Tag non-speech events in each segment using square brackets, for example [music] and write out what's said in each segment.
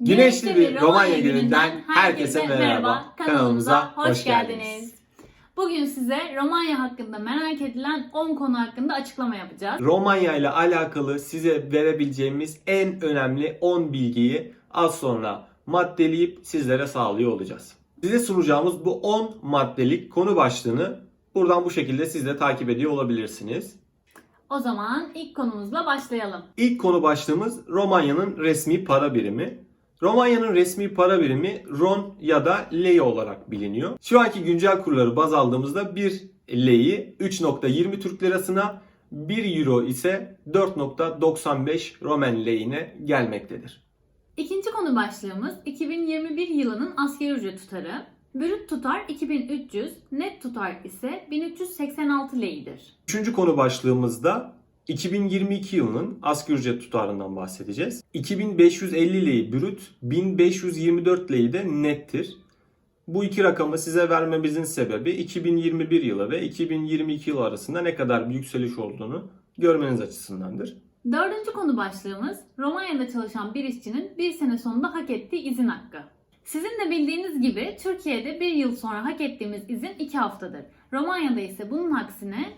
Güneşli bir Romanya gününden herkese merhaba. Kanalımıza hoş geldiniz. Bugün size Romanya hakkında merak edilen 10 konu hakkında açıklama yapacağız. Romanya ile alakalı size verebileceğimiz en önemli 10 bilgiyi az sonra maddeleyip sizlere sağlıyor olacağız. Size sunacağımız bu 10 maddelik konu başlığını buradan bu şekilde siz de takip ediyor olabilirsiniz. O zaman ilk konumuzla başlayalım. İlk konu başlığımız Romanya'nın resmi para birimi. Romanya'nın resmi para birimi RON ya da lei olarak biliniyor. Şu anki güncel kurları baz aldığımızda 1 lei 3.20 Türk lirasına 1 euro ise 4.95 Romen lehine gelmektedir. İkinci konu başlığımız 2021 yılının asgari ücret tutarı. Brüt tutar 2300, net tutar ise 1386 leidir. Üçüncü konu başlığımızda 2022 yılının asgari ücret tutarından bahsedeceğiz. 2550 lei brüt, 1524 lei de nettir. Bu iki rakamı size vermemizin sebebi 2021 yılı ve 2022 yılı arasında ne kadar bir yükseliş olduğunu görmeniz açısındandır. Dördüncü konu başlığımız Romanya'da çalışan bir işçinin bir sene sonunda hak ettiği izin hakkı. Sizin de bildiğiniz gibi Türkiye'de bir yıl sonra hak ettiğimiz izin 2 haftadır. Romanya'da ise bunun aksine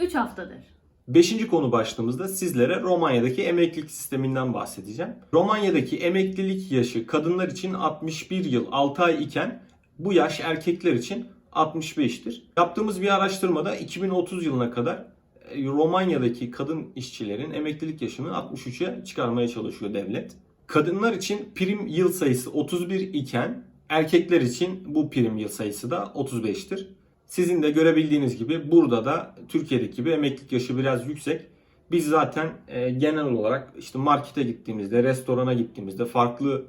3 haftadır. Beşinci konu başlığımızda sizlere Romanya'daki emeklilik sisteminden bahsedeceğim. Romanya'daki emeklilik yaşı kadınlar için 61 yıl 6 ay iken bu yaş erkekler için 65'tir. Yaptığımız bir araştırmada 2030 yılına kadar e, Romanya'daki kadın işçilerin emeklilik yaşını 63'e çıkarmaya çalışıyor devlet. Kadınlar için prim yıl sayısı 31 iken erkekler için bu prim yıl sayısı da 35'tir. Sizin de görebildiğiniz gibi burada da Türkiye'deki gibi emeklilik yaşı biraz yüksek. Biz zaten e, genel olarak işte markete gittiğimizde, restorana gittiğimizde, farklı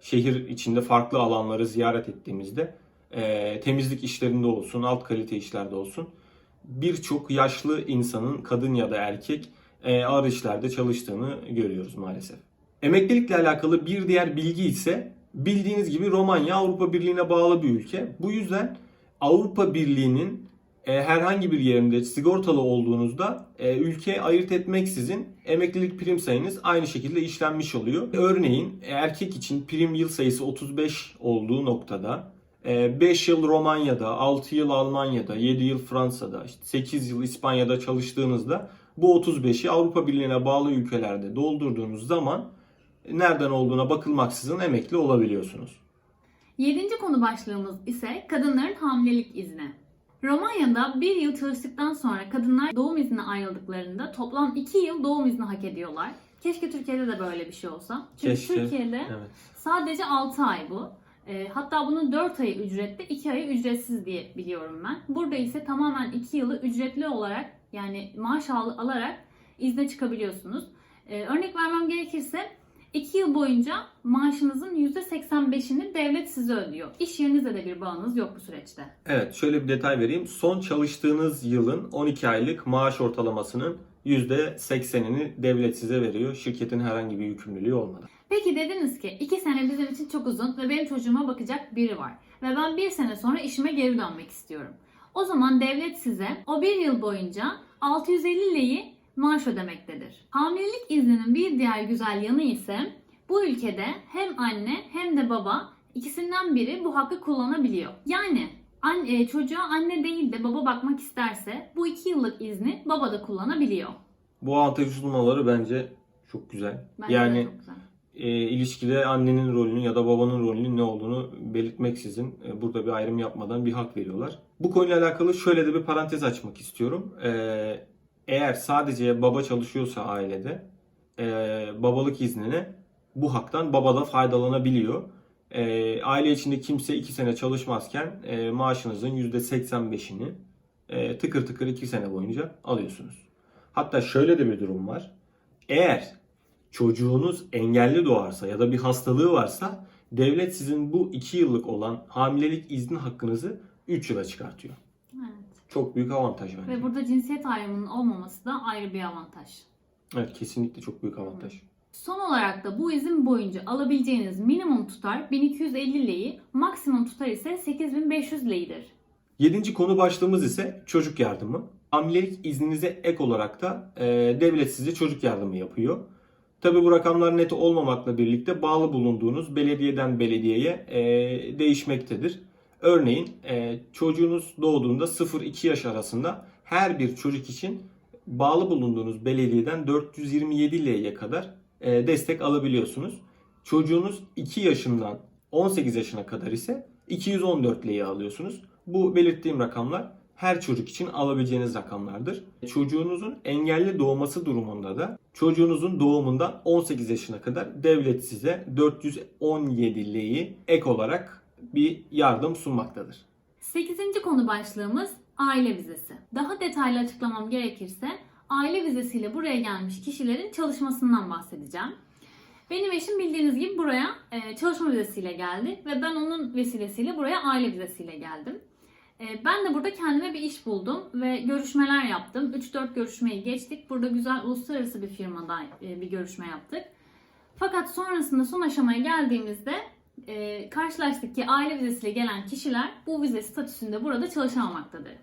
şehir içinde farklı alanları ziyaret ettiğimizde e, temizlik işlerinde olsun, alt kalite işlerde olsun birçok yaşlı insanın kadın ya da erkek e, ağır işlerde çalıştığını görüyoruz maalesef. Emeklilikle alakalı bir diğer bilgi ise bildiğiniz gibi Romanya Avrupa Birliği'ne bağlı bir ülke. Bu yüzden Avrupa Birliği'nin e, herhangi bir yerinde sigortalı olduğunuzda e, ülke ayırt etmeksizin emeklilik prim sayınız aynı şekilde işlenmiş oluyor. Örneğin e, erkek için prim yıl sayısı 35 olduğu noktada 5 yıl Romanya'da, 6 yıl Almanya'da, 7 yıl Fransa'da, işte 8 yıl İspanya'da çalıştığınızda bu 35'i Avrupa Birliği'ne bağlı ülkelerde doldurduğunuz zaman nereden olduğuna bakılmaksızın emekli olabiliyorsunuz. Yedinci konu başlığımız ise kadınların hamilelik izni. Romanya'da bir yıl çalıştıktan sonra kadınlar doğum iznine ayrıldıklarında toplam 2 yıl doğum izni hak ediyorlar. Keşke Türkiye'de de böyle bir şey olsa. Çünkü Keşke. Türkiye'de Evet. sadece 6 ay bu. E, hatta bunun 4 ayı ücretli, 2 ayı ücretsiz diye biliyorum ben. Burada ise tamamen 2 yılı ücretli olarak yani maaş al- alarak izne çıkabiliyorsunuz. E, örnek vermem gerekirse 2 yıl boyunca maaşınızın %85'ini devlet size ödüyor. İş yerinizde de bir bağınız yok bu süreçte. Evet şöyle bir detay vereyim. Son çalıştığınız yılın 12 aylık maaş ortalamasının %80'ini devlet size veriyor. Şirketin herhangi bir yükümlülüğü olmadan. Peki dediniz ki 2 sene bizim için çok uzun ve benim çocuğuma bakacak biri var. Ve ben bir sene sonra işime geri dönmek istiyorum. O zaman devlet size o bir yıl boyunca 650 leyi maaş ödemektedir. Hamilelik izninin bir diğer güzel yanı ise bu ülkede hem anne hem de baba ikisinden biri bu hakkı kullanabiliyor. Yani an- e, çocuğa anne değil de baba bakmak isterse bu 2 yıllık izni baba da kullanabiliyor. Bu avantajı sunmaları bence çok güzel. Bence yani çok güzel. e, ilişkide annenin rolünün ya da babanın rolünün ne olduğunu belirtmeksizin e, burada bir ayrım yapmadan bir hak veriyorlar. Bu konuyla alakalı şöyle de bir parantez açmak istiyorum. E, eğer sadece baba çalışıyorsa ailede e, babalık iznine bu haktan baba da faydalanabiliyor. E, aile içinde kimse 2 sene çalışmazken e, maaşınızın %85'ini e, tıkır tıkır 2 sene boyunca alıyorsunuz. Hatta şöyle de bir durum var. Eğer çocuğunuz engelli doğarsa ya da bir hastalığı varsa devlet sizin bu 2 yıllık olan hamilelik izni hakkınızı 3 yıla çıkartıyor. Çok büyük avantaj bence. Ve burada cinsiyet ayrımının olmaması da ayrı bir avantaj. Evet kesinlikle çok büyük avantaj. Son olarak da bu izin boyunca alabileceğiniz minimum tutar 1250 leyi, maksimum tutar ise 8500 leyidir. Yedinci konu başlığımız ise çocuk yardımı. Hamilelik izninize ek olarak da e, devlet size çocuk yardımı yapıyor. Tabi bu rakamlar net olmamakla birlikte bağlı bulunduğunuz belediyeden belediyeye e, değişmektedir. Örneğin e, çocuğunuz doğduğunda 0-2 yaş arasında her bir çocuk için bağlı bulunduğunuz belediyeden 427 LY'ye kadar e, destek alabiliyorsunuz. Çocuğunuz 2 yaşından 18 yaşına kadar ise 214 LY alıyorsunuz. Bu belirttiğim rakamlar her çocuk için alabileceğiniz rakamlardır. Çocuğunuzun engelli doğması durumunda da çocuğunuzun doğumundan 18 yaşına kadar devlet size 417 LY'yi ek olarak bir yardım sunmaktadır. 8. konu başlığımız aile vizesi. Daha detaylı açıklamam gerekirse aile vizesiyle buraya gelmiş kişilerin çalışmasından bahsedeceğim. Benim eşim bildiğiniz gibi buraya e, çalışma vizesiyle geldi ve ben onun vesilesiyle buraya aile vizesiyle geldim. E, Ben de burada kendime bir iş buldum ve görüşmeler yaptım. 3-4 görüşmeyi geçtik. Burada güzel uluslararası bir firmada e, bir görüşme yaptık. Fakat sonrasında son aşamaya geldiğimizde e, karşılaştık ki aile vizesiyle gelen kişiler bu vize statüsünde burada çalışamamaktadır.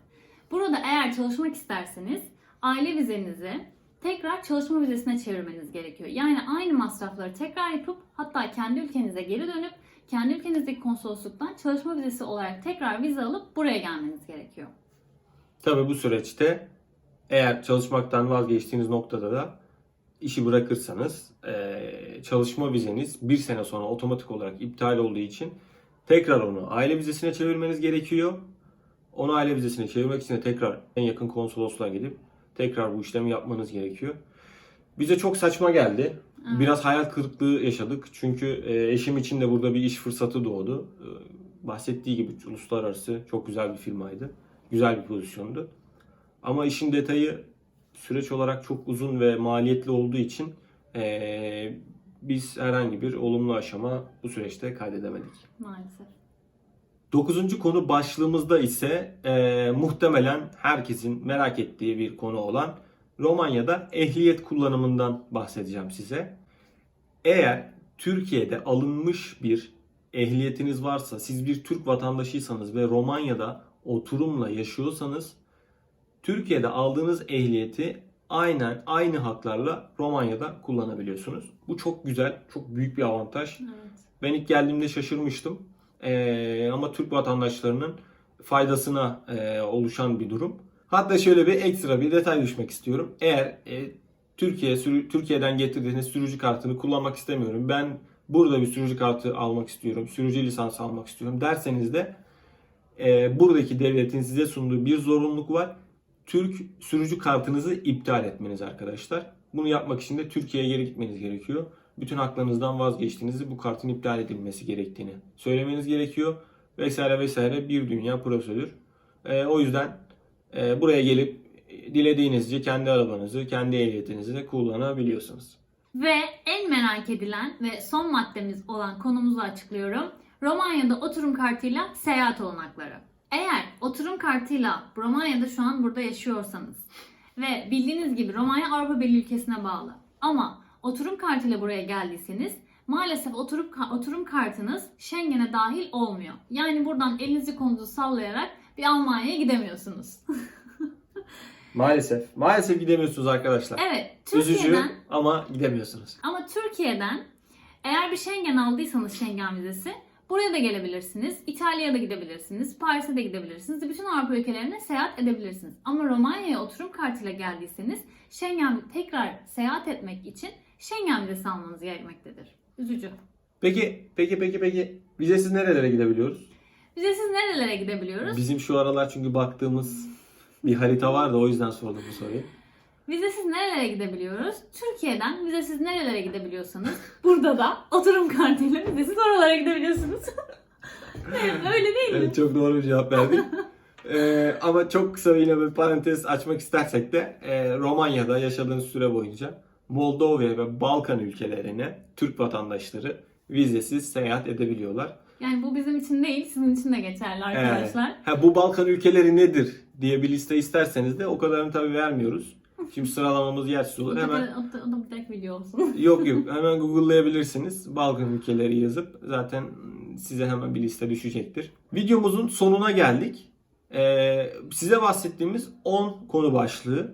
Burada eğer çalışmak isterseniz aile vizenizi tekrar çalışma vizesine çevirmeniz gerekiyor. Yani aynı masrafları tekrar yapıp hatta kendi ülkenize geri dönüp kendi ülkenizdeki konsolosluktan çalışma vizesi olarak tekrar vize alıp buraya gelmeniz gerekiyor. Tabi bu süreçte eğer çalışmaktan vazgeçtiğiniz noktada da işi bırakırsanız eee, çalışma vizeniz bir sene sonra otomatik olarak iptal olduğu için tekrar onu aile vizesine çevirmeniz gerekiyor. Onu aile vizesine çevirmek için de tekrar en yakın konsolosluğa gidip tekrar bu işlemi yapmanız gerekiyor. Bize çok saçma geldi. Evet. Biraz hayal kırıklığı yaşadık. Çünkü e, eşim için de burada bir iş fırsatı doğdu. E, Bahsettiği gibi uluslararası çok güzel bir firmaydı. Güzel bir pozisyondu. Ama işin detayı süreç olarak çok uzun ve maliyetli olduğu için e, biz herhangi bir olumlu aşama bu süreçte kaydedemedik. Maalesef. Dokuzuncu konu başlığımızda ise e, muhtemelen herkesin merak ettiği bir konu olan Romanya'da ehliyet kullanımından bahsedeceğim size. Eğer Türkiye'de alınmış bir ehliyetiniz varsa, siz bir Türk vatandaşıysanız ve Romanya'da oturumla yaşıyorsanız, Türkiye'de aldığınız ehliyeti aynen aynı haklarla Romanya'da kullanabiliyorsunuz. Bu çok güzel, çok büyük bir avantaj. Evet. Ben ilk geldiğimde şaşırmıştım. Ee, ama Türk vatandaşlarının faydasına e, oluşan bir durum. Hatta şöyle bir ekstra bir detay düşmek istiyorum. Eğer e, Türkiye sürü- Türkiye'den getirdiğiniz sürücü kartını kullanmak istemiyorum. Ben burada bir sürücü kartı almak istiyorum. Sürücü lisansı almak istiyorum derseniz de e, buradaki devletin size sunduğu bir zorunluluk var. Türk sürücü kartınızı iptal etmeniz arkadaşlar. Bunu yapmak için de Türkiye'ye geri gitmeniz gerekiyor. Bütün haklarınızdan vazgeçtiğinizi bu kartın iptal edilmesi gerektiğini söylemeniz gerekiyor. Vesaire vesaire bir dünya prosedür. Ee, o yüzden e, buraya gelip e, dilediğinizce kendi arabanızı, kendi ehliyetinizi de kullanabiliyorsunuz. Ve en merak edilen ve son maddemiz olan konumuzu açıklıyorum. Romanya'da oturum kartıyla seyahat olanakları. Eğer oturum kartıyla Romanya'da şu an burada yaşıyorsanız ve bildiğiniz gibi Romanya Avrupa Birliği ülkesine bağlı ama oturum kartıyla buraya geldiyseniz maalesef oturum, oturum kartınız Schengen'e dahil olmuyor. Yani buradan elinizi kolunuzu sallayarak bir Almanya'ya gidemiyorsunuz. [laughs] Maalesef. Maalesef gidemiyorsunuz arkadaşlar. evet, Üzücü Türkiye'den ama gidemiyorsunuz. Ama Türkiye'den eğer bir Schengen aldıysanız Schengen vizesi buraya da gelebilirsiniz. İtalya'ya da gidebilirsiniz. Paris'e de gidebilirsiniz. Bütün Avrupa ülkelerine seyahat edebilirsiniz. Ama Romanya'ya oturum kartıyla geldiyseniz Schengen tekrar seyahat etmek için Schengen vizesi almanız gerekmektedir. Üzücü. Peki, peki, peki, peki. Vizesiz nerelere gidebiliyoruz? Vizesiz nerelere gidebiliyoruz? Bizim şu aralar çünkü baktığımız bir harita var da o yüzden sordum bu soruyu. Vizesiz nerelere gidebiliyoruz? Türkiye'den vizesiz nerelere gidebiliyorsanız burada da oturum kartıyla vizesiz oralara gidebiliyorsunuz. [laughs] Evet, Öyle değil mi? Evet, çok doğru bir cevap verdik. Ee, ama çok kısa yine bir parantez açmak istersek de e, Romanya'da yaşadığınız süre boyunca Moldova ve Balkan ülkelerine Türk vatandaşları vizesiz seyahat edebiliyorlar. Yani bu bizim için değil, sizin için de geçerli arkadaşlar. Ha, bu Balkan ülkeleri nedir diye bir liste isterseniz de o kadarını tabii vermiyoruz. Şimdi sıralamamız yersiz olur. Hemen o, da, o da bir tek video olsun. [laughs] yok yok [laughs] hemen google'layabilirsiniz. Balkan ülkeleri yazıp zaten size hemen bir liste düşecektir. Videomuzun sonuna geldik. Ee, size bahsettiğimiz 10 konu başlığı.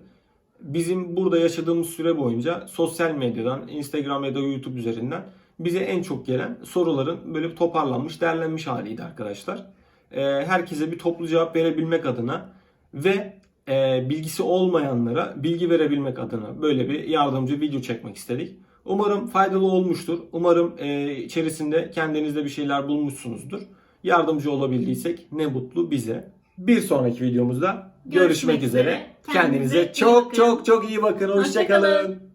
bizim burada yaşadığımız süre boyunca sosyal medyadan, Instagram ya da YouTube üzerinden bize en çok gelen soruların böyle toparlanmış, derlenmiş haliydi arkadaşlar. Ee, herkese bir toplu cevap verebilmek adına ve e, bilgisi olmayanlara bilgi verebilmek adına böyle bir yardımcı video çekmek istedik. Umarım faydalı olmuştur. Umarım e, içerisinde kendinizde bir şeyler bulmuşsunuzdur. Yardımcı olabildiysek ne mutlu bize. Bir sonraki videomuzda görüşmek, Görüşmek üzere. üzere. Kendinize Kendinize çok bakın. çok çok iyi bakın. Hoşça kalın. Hoşçakalın.